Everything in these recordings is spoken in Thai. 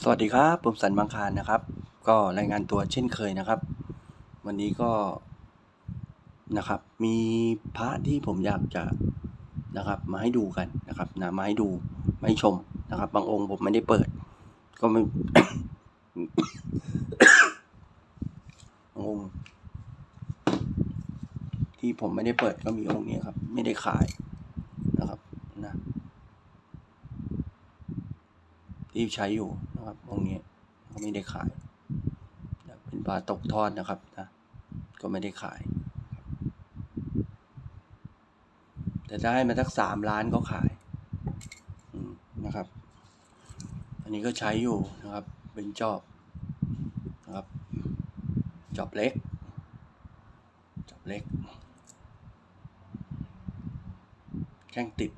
สวัสดีครับผมสันบางคารนะครับ ก็รายงานตัวเช่นเคยนะครับ วันนี้ก็นะครับ มีพระที่ผมอยากจะนะครับ มาให้ดูกันนะครับนะมาให้ดูมาให้ชมนะครับ บางองค์ผมไม่ได้เปิด ก็ไม่บางองค์ที่ผมไม่ได้เปิดก็มีองค์นี้ครับ ไม่ได้ขายนะครับนะ ที่ใช้อยู่นะครับองนี้ก็ไม่ได้ขาย เป็นปลาตกทอดนะครับนะก็ไม่ได้ขาย แต่ถ้าให้มาสักสามล้านก็ขายนะครับ อันนี้ก็ใช้อยู่นะครับ เป็นจอบนะครับจอบเล็กจอบเล็ก แข้งติด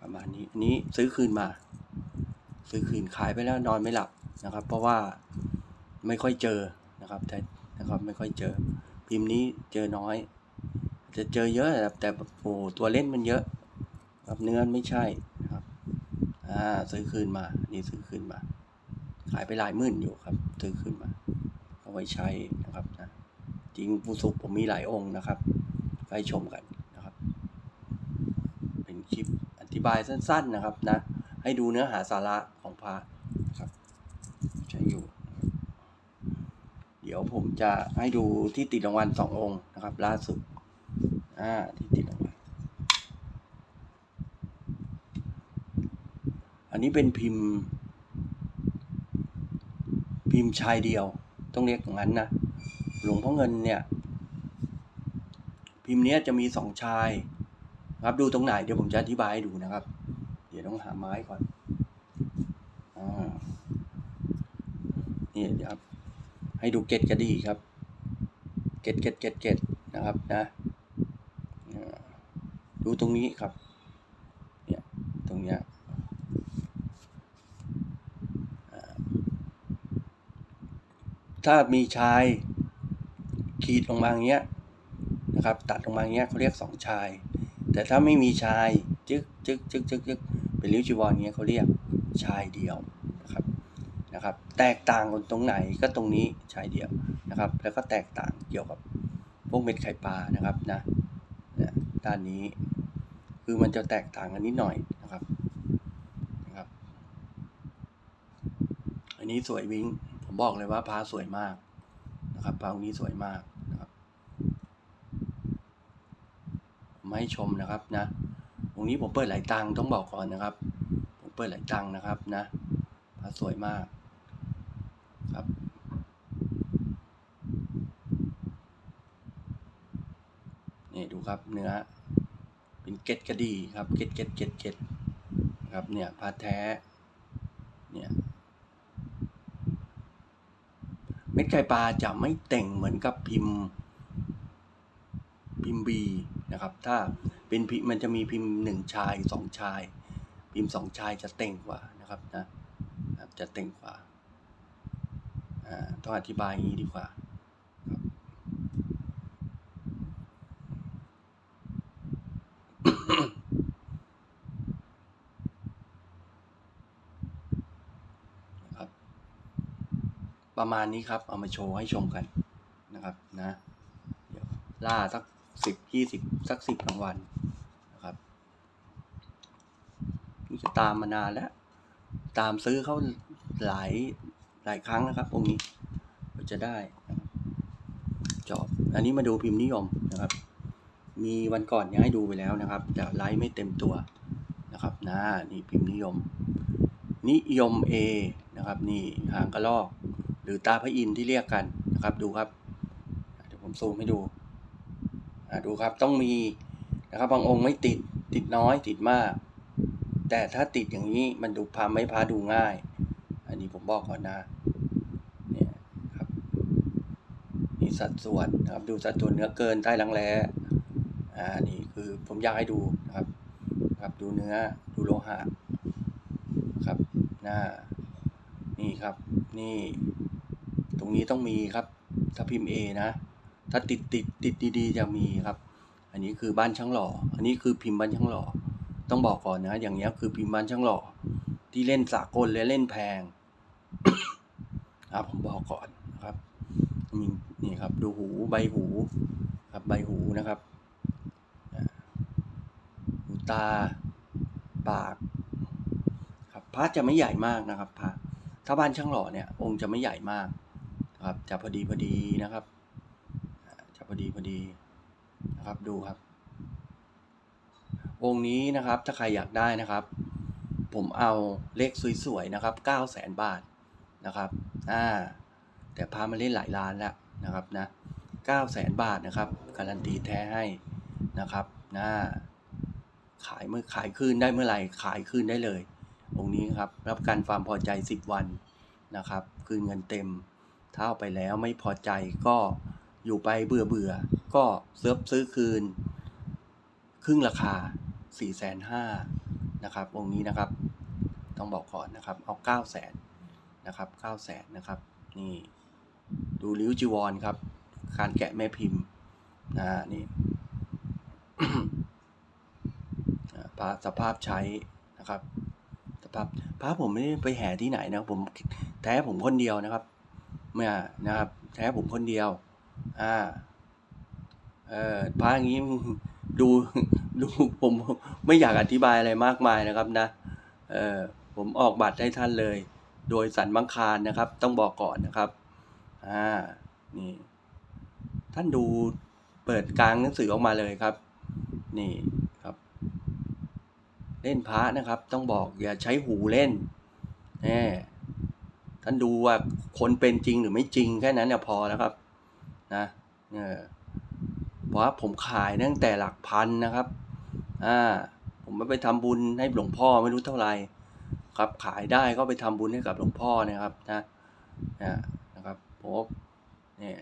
ประมาณนี้อันนี้ซื้อคืนมา ซื้อคืนขายไปแล้วนอนไม่หลับนะครับ เพราะว่าไม่ค่อยเจอนะครับแต่นะครับไม่ค่อยเจอ พิมพ์นี้เจอน้อย จะเจอเยอะแต่แต่โอ้ตัวเล่นมันเยอะครับเนื้อไม่ใช่นะครับอ่าซื้อคืนมานี่ซื้อคืนมา ขายไปหลายหมื่นอยู่ครับ ซื้อคืนมาเอาไว้ใช้นะครับนะจริงผู้สุกผมมีหลายองค์นะครับ ไปชมกันนะครับ เป็นคลิปอธิบายสั้น ๆนะครับนะ ให้ดูเนื้อหาสาระะครับใช้อยู่ เดี๋ยวผมจะให้ดูที่ติดรางวัลสององค์นะครับ ล่าสุดอ่าที่ติดรางวัลอันนี้เป็นพิมพ์ พิมพ์ชายเดียว ต้องเรียกอย่างนั้นนะหลวงพ่อเงินเนี่ย พิมพ์เนี้ยจะมีสองชาย ครับดูตรงไหนเดี๋ยวผมจะอธิบายให้ดูนะครับ เดี๋ยวต้องหาไม้ก่อน นี่ครับให้ดูเกตกระดีครับเกตเกตเกตเกตนะครับนะดูตรงนี้ครับเนี่ยตรงเนี้ยถ้ามีชายขีดลงมาอย่างเงี้ยนะครับ ตัดลงมาอย่างเงี้ยเขาเรียกสองชาย แต่ถ้าไม่มีชายจึ๊กจึ๊กจึ๊กจึ๊กจึ๊กเป็นริ้วจีวรเงี้ยเขาเรียก ชายเดียวนะครับนะครับ แตกต่างกันตรงไหนก็ตรงนี้ชายเดียวนะครับ แล้วก็แตกต่างเกี่ยวกับพวกเม็ดไข่ปลานะครับนะเนี่ยด้านนี้คือมันจะแตกต่างกันนิดหน่อยนะครับนะครับ อันนี้สวยวิ้งผมบอกเลยว่าพาสวยมากนะครับพาองนี้สวยมากนะครับมาให้ชมนะครับนะตรงนี้ผมเปิดหลายตังต้องบอกก่อนนะครับ เปิดหลายตังนะครับนะพระสวยมากครับ นี่ดูครับเนื้อ เป็นเกล็ดกระดีครับ เกล็ดเกล็ดเกล็ดเกล็ดครับเนี่ยพาแท้ เนี่ยเม็ดไก่ปลาจะไม่แต่งเหมือนกับพิมพ์ พิมพ์บีนะครับ ถ้าเป็นพิมมันจะมีพิมพ์หนึ่งชายสองชาย พิมสองชายจะเต่งกว่านะครับนะจะเต่งกว่าอ่าต้องอธิบายอย่างนี้ดีกว่านะครับประมาณนี้ครับ เอามาโชว์ให้ชมกันนะครับนะ เดี๋ยวล่าสักสิบยี่สิบสักสิบรางวัลนะครับนี่ จะตามมานานแล้ว ตามซื้อเขาหลายหลายครั้งนะครับองค์นี้ก็จะได้จอบ อันนี้มาดูพิมพ์นิยมนะครับ มีวันก่อนยังให้ดูไปแล้วนะครับ แต่ไลฟ์ไม่เต็มตัวนะครับนะนี่พิมพ์นิยม นิยม A นะครับ นี่หางกระลอก หรือตาพระอินที่เรียกกันนะครับ ดูครับเดี๋ยวผมซูมให้ดูดูครับต้องมีนะครับบางองค์ไม่ติดติดน้อยติดมาก แต่ถ้าติดอย่างนี้มันดูพาไม่พาดูง่าย อันนี้ผมบอกก่อนนะเนี่ยครับนี่สัดส่วนนะครับดูสัดส่วนเนื้อเกินใต้รังแร้อ่านี่คือผมอยากให้ดูนะครับครับดูเนื้อดูโลหะครับหน้านี่ครับ นี่ ตรงนี้ต้องมีครับ ถ้าพิมพ์ A นะ ถ้าติดติดติดดีๆจะมีครับ อันนี้คือบ้านช่างหล่อ อันนี้คือพิมพ์บ้านช่างหล่อ ต้องบอกก่อนนะ อย่างเงี้ยคือพิมพ์บ้านช่างหล่อที่เล่นสากลและเล่นแพงครับผมบอกก่อนนะครับมีนี่ครับ ดูหูใบหูครับใบหูนะครับหูตา ปาก ครับพระจะไม่ใหญ่มากนะครับพระถ้าบ้านช่างหล่อเนี่ย องค์จะไม่ใหญ่มากนะครับจะพอดีพอดีนะครับจะพอดีพอดีนะครับดูครับ องนี้นะครับถ้าใครอยากได้นะครับ ผมเอาเลขสวยๆนะครับ9 0 0แสนบาทนะครับอ่าแต่พามาเล่นหลายล้านแล้วนะครับนะ9 0 0แสนบาทนะครับ การันตีแท้ให้นะครับนะขายเมื่อขายคืนได้เมื่อไหร่ขายคืนได้เลยองค์นี้ครับรับการความพอใจ 10 วันนะครับ คืนเงินเต็ม ถ้าเอาไปแล้วไม่พอใจก็อยู่ไปเบื่อเบื่อก็เซิร์ฟซื้อคืน ครึ่งราคา 4ี่แสนห้านะครับองนี้นะครับต้องบอกก่อนนะครับ เอา9 0 0แสนนะครับ9 0 0แสนนะครับนี่ดูริ้วจีวรครับ การแกะแม่พิมพ์นะนี่พระสภาพใช้นะครับสภาพพระผมไม่ได้ไปแห่ที่ไหนนะผมแท้ผมคนเดียวนะครับเมื่อนะครับแท้ผมคนเดียว อ่า เออพระอย่างนี้ดู ดูผมไม่อยากอธิบายอะไรมากมายนะครับนะเออผมออกบัตรให้ท่านเลย โดยสันบังคารนะครับ ต้องบอกก่อนนะครับอ่านี่ ท่านดูเปิดกลางหนังสือออกมาเลยครับ นี่ครับ เล่นพระนะครับ ต้องบอกอย่าใช้หูเล่นแน่ท่านดูว่าคนเป็นจริงหรือไม่จริงแค่นั้นเนี่ยพอแล้วครับ นะเออเพราะผมขายตั้งแต่หลักพันนะครับ อ่าผมไปทำบุญให้หลวงพ่อไม่รู้เท่าไหร่ครับขายได้ก็ไปทำบุญให้กับหลวงพ่อนะครับนะนะนะครับผมเนี่ย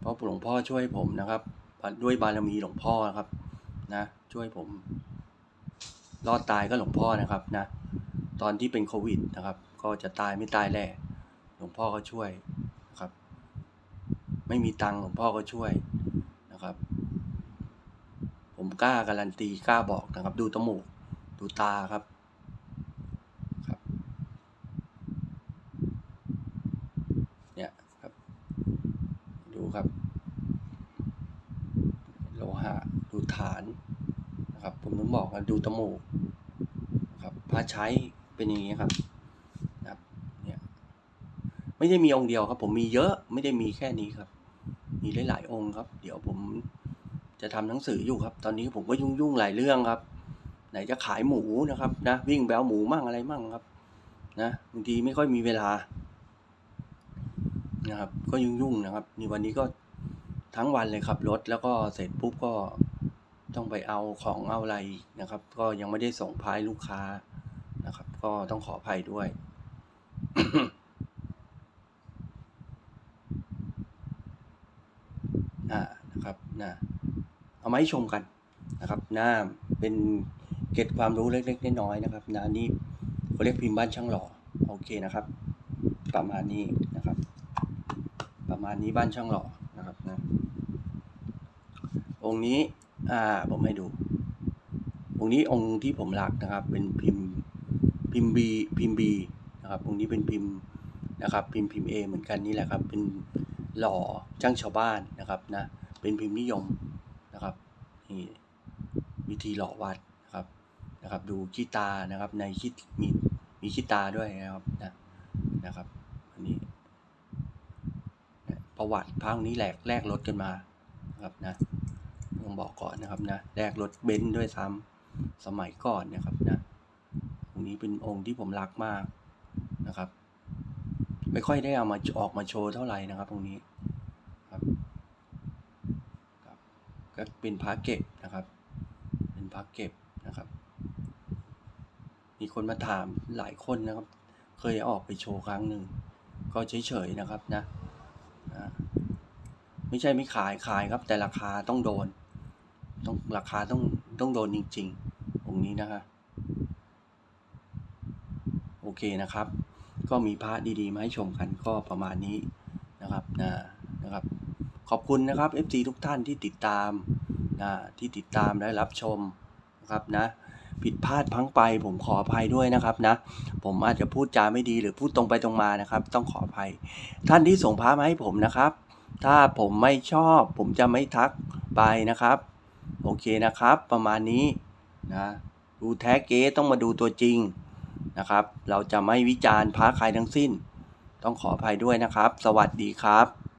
เพราะหลวงพ่อช่วยผมนะครับ ด้วยบารมีหลวงพ่อนะครับ นะ ช่วยผม รอดตายก็หลวงพ่อนะครับนะ ตอนที่เป็นโควิดนะครับ ก็จะตายไม่ตายแหละหลวงพ่อก็ช่วยนะครับ ไม่มีตังค์หลวงพ่อก็ช่วย กล้าการันตีกล้าบอกนะครับ ดูตมูกดูตาครับครับ เนี่ยครับ ดูครับ โลหะดูฐานนะครับ ผมต้องบอกว่าดูตมูกครับพระใช้เป็นอย่างนี้ครับนะครับเนี่ยไม่ได้มีองค์เดียวครับ ผมมีเยอะไม่ได้มีแค่นี้ครับ มีหลายๆองค์ครับ เดี๋ยวผม จะทำหนังสืออยู่ครับ ตอนนี้ผมก็ยุ่งๆหลายเรื่องครับ ไหนจะขายหมูนะครับนะวิ่งแบวหมูมั่งอะไรมั่งครับ นะบางทีไม่ค่อยมีเวลา นะครับ ก็ยุ่งๆนะครับนี่วันนี้ก็ทั้งวันเลยครับรถแล้วก็เสร็จปุ๊บก็ต้องไปเอาของเอาอะไรนะครับ ก็ยังไม่ได้ส่งพายลูกค้านะครับ ก็ต้องขออภัยด้วย นะครับนะ มาให้ชมกันนะครับนะเป็นเก็ดความรู้เล็กๆน้อยๆนะครับนะนี่เขาเรียกพิมพ์บ้านช่างหล่อโอเคนะครับ ประมาณนี้นะครับ ประมาณนี้บ้านช่างหล่อนะครับนะองค์นี้อ่าผมให้ดูองค์นี้องค์ที่ผมรักนะครับ เป็นพิมพ์พิมพ์บีพิมพ์บีนะครับองค์นี้เป็นพิมพ์นะครับพิมพ์พิมพ์เอเหมือนกันนี่แหละครับ เป็นหล่อช่างชาวบ้านนะครับนะเป็นพิมพ์นิยม นี่วิธีหล่อวัดนะครับนะครับ ดูขี้ตานะครับ ในขี้มีมีขี้ตาด้วยนะครับนะนะครับอันนี้ประวัติพระองนี้แหลกแลกรถกันมานะครับนะต้องบอกก่อนนะครับนะแลกรถเบนซ์ด้วยซ้ำสมัยก่อนนะครับนะองค์นี้เป็นองค์ที่ผมรักมากนะครับ ไม่ค่อยได้เอามาออกมาโชว์เท่าไหร่นะครับตรงนี้ครับครับ ก็เป็นพระเก็บนะครับ เป็นพระเก็บนะครับ มีคนมาถามหลายคนนะครับ เคยออกไปโชว์ครั้งหนึ่ง ก็เฉยๆนะครับนะ ไม่ใช่ไม่ขายขายครับ แต่ราคาต้องโดน ต้องราคาต้องต้องโดนจริงๆองนี้นะคะโอเคนะครับ ก็มีพระดีๆ มาให้ชมกันก็ประมาณนี้นะครับนะนะครับ ขอบคุณนะครับ FC ทุกท่านที่ติดตามนะที่ติดตามและรับชมนะครับนะผิดพลาดพังไป ผมขออภัยด้วยนะครับนะ ผมอาจจะพูดจาไม่ดีหรือพูดตรงไปตรงมานะครับ ต้องขออภัย ท่านที่ส่งพระมาให้ผมนะครับ ถ้าผมไม่ชอบ ผมจะไม่ทักไปนะครับ โอเคนะครับ ประมาณนี้นะดูแท้เก๊ต้องมาดูตัวจริงนะครับ เราจะไม่วิจารณ์พระใครทั้งสิ้น ต้องขออภัยด้วยนะครับ สวัสดีครับ